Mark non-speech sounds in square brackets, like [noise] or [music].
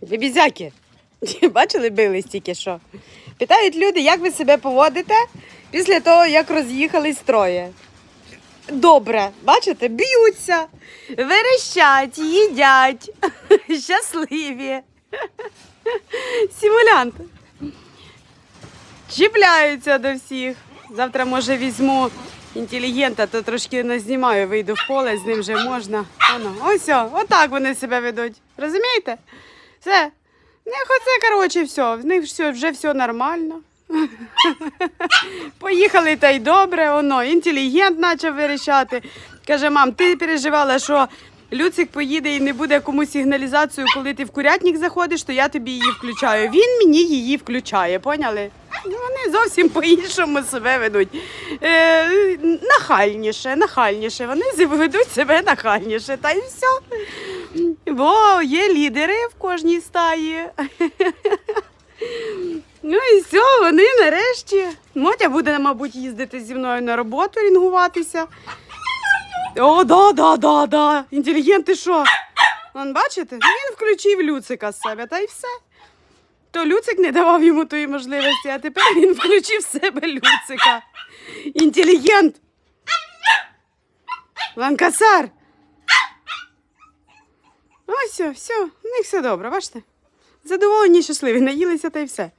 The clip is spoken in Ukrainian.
Бібізяки. [laughs] Бачили, били стільки що. Питають люди, як ви себе поводите після того, як роз'їхались троє. Добре, бачите, б'ються, верещать, їдять, [laughs] щасливі. Симулянт. Чіпляються до всіх. Завтра, може, візьму інтелігента, то трошки назнімаю, вийду в поле, з ним вже можна. Воно, ось, отак вони себе ведуть. Розумієте? Все. В них коротше, все. В них все, вже все нормально. [laughs] Поїхали та й добре, воно, інтелігент почав вирішати. Каже, мам, ти переживала, що Люцик поїде і не буде комусь сигналізацію, коли ти в курятник заходиш, то я тобі її включаю. Він мені її включає, поняли? Ну, Вони зовсім по-іншому себе ведуть. Е, нахальніше, нахальніше. Вони ведуть себе нахальніше, та й все. Бо є лідери в кожній стаї. [laughs] Ну і все, вони нарешті. Мотя буде, мабуть, їздити зі мною на роботу, рінгуватися. О, да, да, да, да. Інтелігент, ти що? Вон, бачите? Він включив Люцика з себе, та й все. То Люцик не давав йому тої можливості, а тепер він включив в себе Люцика. Інтелігент. Ланкасар. Ось, все, в них все добре, бачите? Задоволені, щасливі, наїлися та й все.